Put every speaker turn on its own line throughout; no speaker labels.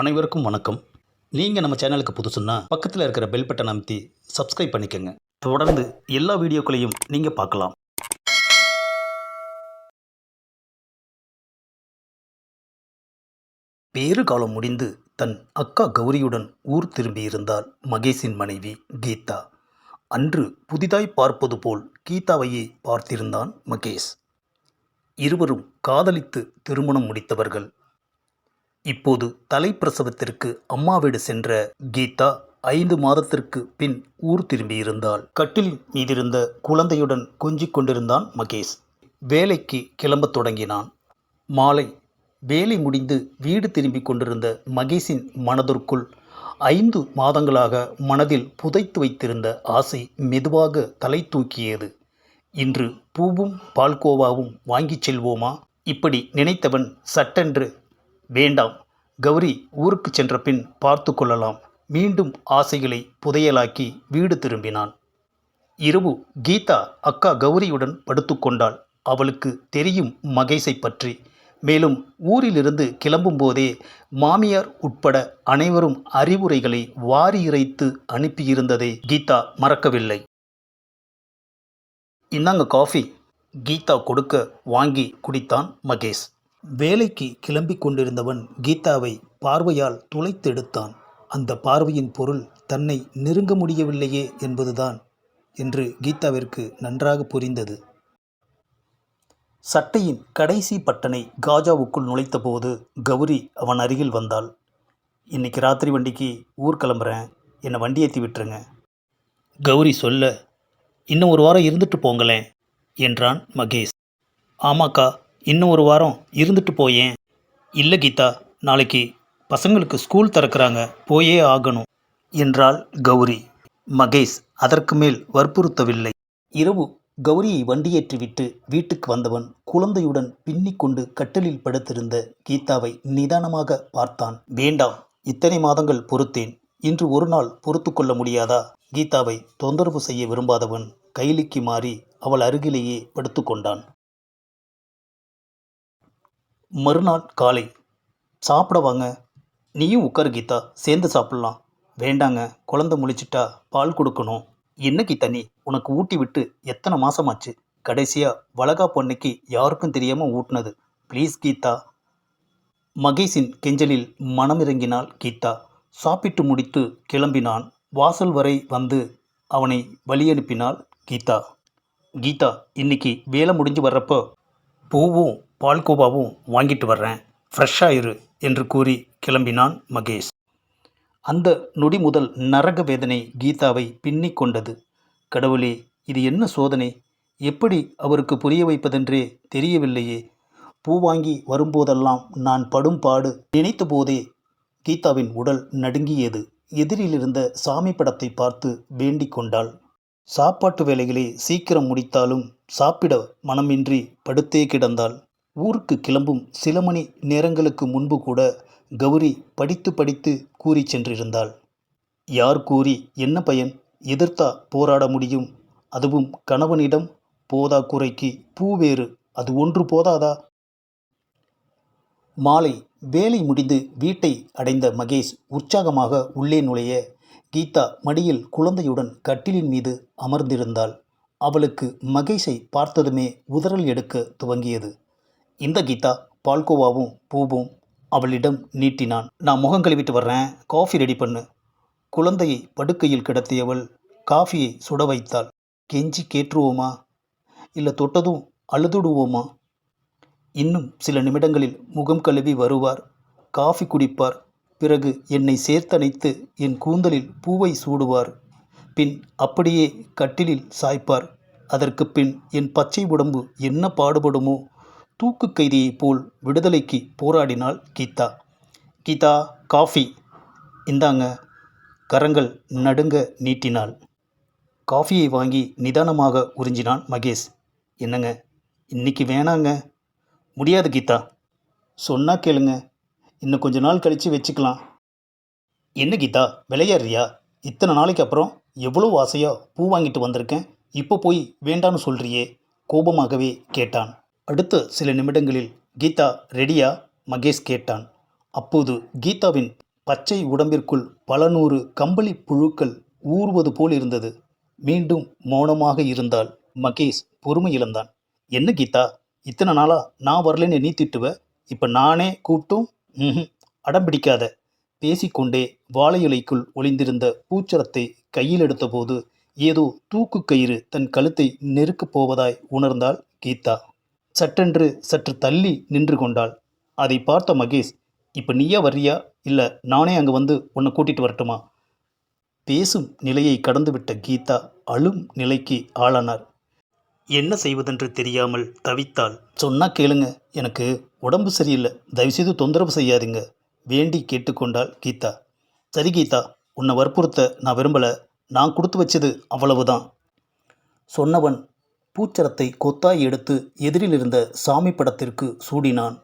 அனைவருக்கும் வணக்கம். நீங்கள் நம்ம சேனலுக்கு புதுசுன்னா பக்கத்தில் இருக்கிற பெல் பட்டன் அமைத்தி சப்ஸ்கிரைப் பண்ணிக்கோங்க. தொடர்ந்து எல்லா வீடியோக்களையும் நீங்கள் பார்க்கலாம். பேறு காலம் முடிந்து தன் அக்கா கௌரியுடன் ஊர் திரும்பியிருந்தாள் மகேஷின் மனைவி கீதா. அன்று புதிதாய் பார்ப்பது போல் கீதாவையே பார்த்திருந்தான் மகேஷ். இருவரும் காதலித்து திருமணம் முடித்தவர்கள். இப்போது தலைப்பிரசவத்திற்கு அம்மா வீடு சென்ற கீதா ஐந்து மாதத்திற்கு பின் ஊர் திரும்பியிருந்தாள். கட்டிலின் மீதிருந்த குழந்தையுடன் கொஞ்சிக் கொண்டிருந்தான் மகேஷ். வேலைக்கு கிளம்பத் தொடங்கினான். மாலை வேலை முடிந்து வீடு திரும்பிக் கொண்டிருந்த மகேஷின் மனதிற்குள் ஐந்து மாதங்களாக மனதில் புதைத்து வைத்திருந்த ஆசை மெதுவாக தலை தூக்கியது. இன்று பூவும் பால்கோவாவும் வாங்கிச் செல்வோமா? இப்படி நினைத்தவன் சட்டென்று வேண்டாம். கௌரி ஊருக்கு சென்ற பின் பார்த்து கொள்ளலாம். மீண்டும் ஆசைகளை புதையலாக்கி வீடு திரும்பினான். இரவு கீதா அக்கா கௌரியுடன் படுத்துக்கொண்டாள் அவளுக்கு தெரியும் மகேஷை பற்றி. மேலும் ஊரிலிருந்து கிளம்பும்போதே மாமியார் உட்பட அனைவரும் அறிவுரைகளை வாரி இறைத்து அனுப்பியிருந்ததை கீதா மறக்கவில்லை. இந்தாங்க காஃபி. கீதா கொடுக்க வாங்கி குடித்தான் மகேஷ். வேலைக்கு கிளம்பிக் கொண்டிருந்தவன் கீதாவை பார்வையால் துளைத்தெடுத்தான் அந்த பார்வையின் பொருள் தன்னை நெருங்க முடியவில்லையே என்பதுதான் என்று கீதாவிற்கு நன்றாக புரிந்தது. சட்டையின் கடைசி பட்டனை காஜாவுக்குள் நுழைத்தபோது கௌரி அவன் அருகில் வந்தாள். இன்னைக்கு ராத்திரி வண்டிக்கு ஊர் கிளம்புறேன். என்னை வண்டி ஏற்றி விட்டுருங்க. கௌரி சொல்ல இன்னும் ஒரு வாரம் இருந்துட்டு போங்களேன் என்றான் மகேஷ். ஆமாக்கா இன்னும் ஒரு வாரம் இருந்துட்டு போயேன். இல்லை கீதா நாளைக்கு பசங்களுக்கு ஸ்கூல் திறக்கிறாங்க போயே ஆகணும் என்றாள் கௌரி. மகேஷ் அதற்கு மேல் வற்புறுத்தவில்லை. இரவு கௌரியை வண்டியேற்றிவிட்டு வீட்டுக்கு வந்தவன் குழந்தையுடன் பின்னி கொண்டு கட்டிலில் படுத்திருந்த கீதாவை நிதானமாக பார்த்தான். வேண்டாம் இத்தனை மாதங்கள் பொறுத்தேன். இன்று ஒரு நாள் பொறுத்து கொள்ள முடியாதா? கீதாவை தொந்தரவு செய்ய விரும்பாதவன் கைலிக்கு மாறி அவள் அருகிலேயே படுத்துக்கொண்டான் மறுநாள் காலை. சாப்பிட வாங்க. நீயும் உட்காரு கீதா. சேர்ந்து சாப்பிட்லாம். வேண்டாங்க. குழந்தை முழிச்சிட்டா பால் கொடுக்கணும். என்ன கீதா நீ? உனக்கு ஊட்டி விட்டு எத்தனை மாசமாச்சு? கடைசியாக வளகா பொண்ணுக்கு யாருக்கும் தெரியாமல் ஊட்டினது. ப்ளீஸ் கீதா. மகேஷின் கெஞ்சலில் மனமிறங்கினாள் கீதா. சாப்பிட்டு முடித்து கிளம்பினான். வாசல் வரை வந்து அவனை வழியனுப்பினாள் கீதா. கீதா இன்னைக்கு வேலை முடிஞ்சு வர்றப்போ பூவும் பால்கோவாவும் வாங்கிட்டு வர்றேன். ஃப்ரெஷ்ஷாக இரு என்று கூறி கிளம்பினான் மகேஷ். அந்த நொடி முதல் நரக வேதனை கீதாவை பின்னிக் கொண்டது. கடவுளே இது என்ன சோதனை? எப்படி அவருக்கு புரிய வைப்பதென்றே தெரியவில்லையே. பூ வாங்கி வரும்போதெல்லாம் நான் படும் பாடு நினைத்த போதே கீதாவின் உடல் நடுங்கியது. எதிரிலிருந்த சாமி படத்தை பார்த்து வேண்டிக் கொண்டாள். சாப்பாட்டு வேலைகளை சீக்கிரம் முடித்தாலும் சாப்பிட மனமின்றி படுத்தே கிடந்தாள். ஊருக்கு கிளம்பும் சில மணி நேரங்களுக்கு முன்பு கூட கௌரி படித்து படித்து கூறி சென்றிருந்தாள். யார் கூறி என்ன பயன்? எதிர்த்தா போராட முடியும். அதுவும் கணவனிடம் போதா குறைக்கு பூ வேறு அது ஒன்று போதாதா? மாலை வேலை முடிந்து வீட்டை அடைந்த மகேஷ் உற்சாகமாக உள்ளே நுழைய கீதா மடியில் குழந்தையுடன் கட்டிலின் மீது அமர்ந்திருந்தாள். அவளுக்கு மகேஷை பார்த்ததுமே உதறல் எடுக்க துவங்கியது. இந்த கீதா பால்கோவாவும் பூவும் அவளிடம் நீட்டினான். நான் முகம் கழுவிட்டு வர்றேன். காஃபி ரெடி பண்ணு. குழந்தையை படுக்கையில் கிடத்தியவள் காஃபியை சுட வைத்தாள். கெஞ்சி கேட்டுருவோமா? இல்லை தொட்டதும் அழுதுடுவோமா? இன்னும் சில நிமிடங்களில் முகம் கழுவி வருவார். காஃபி குடிப்பார். பிறகு என்னை சேர்த்தணைத்து என் கூந்தலில் பூவை சூடுவார். பின் அப்படியே கட்டிலில் சாய்ப்பார். அதற்கு பின் என் பச்சை உடம்பு என்ன பாடுபடுமோ தூக்கு கைதியைப் போல் விடுதலைக்கு போராடினாள் கீதா. கீதா காஃபி. இந்தாங்க. கரங்கள் நடுங்க நீட்டினாள். காஃபியை வாங்கி நிதானமாக உறிஞ்சினான் மகேஷ். என்னங்க? இன்னைக்கு வேணாங்க. முடியாது கீதா. சொன்னா கேளுங்க. இன்னும் கொஞ்ச நாள் கழித்து வச்சுக்கலாம். என்ன கீதா? விளையாடுறியா? இத்தனை நாளைக்கு அப்புறம்? எவ்வளோ ஆசையாக பூ வாங்கிட்டு வந்திருக்கேன்? இப்போ போய் வேண்டான்னு சொல்கிறியே கோபமாகவே கேட்டான். அடுத்த சில நிமிடங்களில் கீதா ரெடியா? மகேஷ் கேட்டான். அப்போது கீதாவின் பச்சை உடம்பிற்குள் பல நூறு கம்பளி புழுக்கள் ஊறுவது போல் இருந்தது. மீண்டும் மௌனமாக இருந்தால் மகேஷ் பொறுமை இழந்தான். என்ன கீதா இத்தனை நாளாக நான் வரலன்னு நீ திட்டுவ? இப்போ நானே கூப்பிட்டும்? ம் அடம் பிடிக்காத. பேசிக்கொண்டே வாழை இலைக்குள் ஒளிந்திருந்த பூச்சரத்தை கையில் எடுத்தபோது ஏதோ தூக்கு கயிறு தன் கழுத்தை நெருக்கப் போவதாய் உணர்ந்தாள் கீதா. சட்டென்று சற்று தள்ளி நின்று கொண்டாள். அதை பார்த்த மகேஷ் இப்போ நீயா வர்றியா? இல்லை நானே அங்கே வந்து உன்னை கூட்டிகிட்டு வரட்டுமா? பேசும் நிலையை கடந்துவிட்ட கீதா அழும் நிலைக்கு ஆளானார் என்ன செய்வதென்று தெரியாமல் தவித்தாள். சொன்னால் கேளுங்க. எனக்கு உடம்பு சரியில்லை. தயவுசெய்து தொந்தரவு செய்யாதீங்க. வேண்டி கேட்டுக்கொண்டாள் கீதா. சரி கீதா உன்னை வற்புறுத்த நான் விரும்பலை. நான் கொடுத்து வச்சது அவ்வளவுதான். சொன்னவன் பூச்சரத்தை கொத்தாய் எடுத்து எதிரில் இருந்த சாமி படத்திற்கு சூடினான்.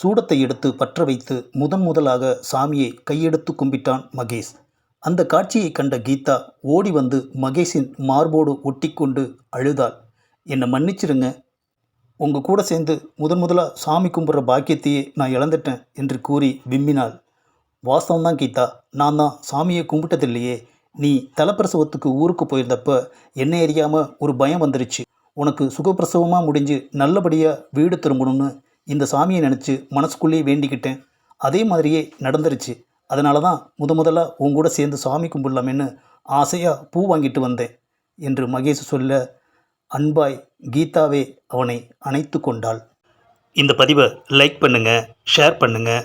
சூடத்தை எடுத்து பற்ற வைத்து முதன் முதலாக சாமியை கையெடுத்து கும்பிட்டான் மகேஷ். அந்த காட்சியை கண்ட கீதா ஓடி வந்து மகேஷின் மார்போடு ஒட்டிக்கொண்டு அழுதாள். என்னை மன்னிச்சிருங்க. உங்கள் கூட சேர்ந்து முதன் முதலாக சாமி கும்பிட்ற பாக்கியத்தையே நான் இழந்துட்டேன் என்று கூறி விம்மினாள். வாஸ்தவம்தான் கீதா. நான் தான் சாமியை கும்பிட்டதில்லையே. நீ தலைப்பிரசவத்துக்கு ஊருக்கு போயிருந்தப்ப என்ன அறியாமல் ஒரு பயம் வந்துருச்சு. உனக்கு சுகப்பிரசவமாக முடிஞ்சு நல்லபடியாக வீடு திரும்பணும்னு இந்த சாமியை நினச்சி மனசுக்குள்ளேயே வேண்டிக்கிட்டேன். அதே மாதிரியே நடந்துருச்சு. அதனால தான் முத முதல்ல உன் கூட சேர்ந்து சாமி கும்பிடலாமேன்னு ஆசையாக பூ வாங்கிட்டு வந்தேன் என்று மகேஷ் சொல்ல அன்பாய் கீதாவே அவனை அணைத்து கொண்டாள். இந்த பதிவை லைக் பண்ணுங்கள் ஷேர் பண்ணுங்கள்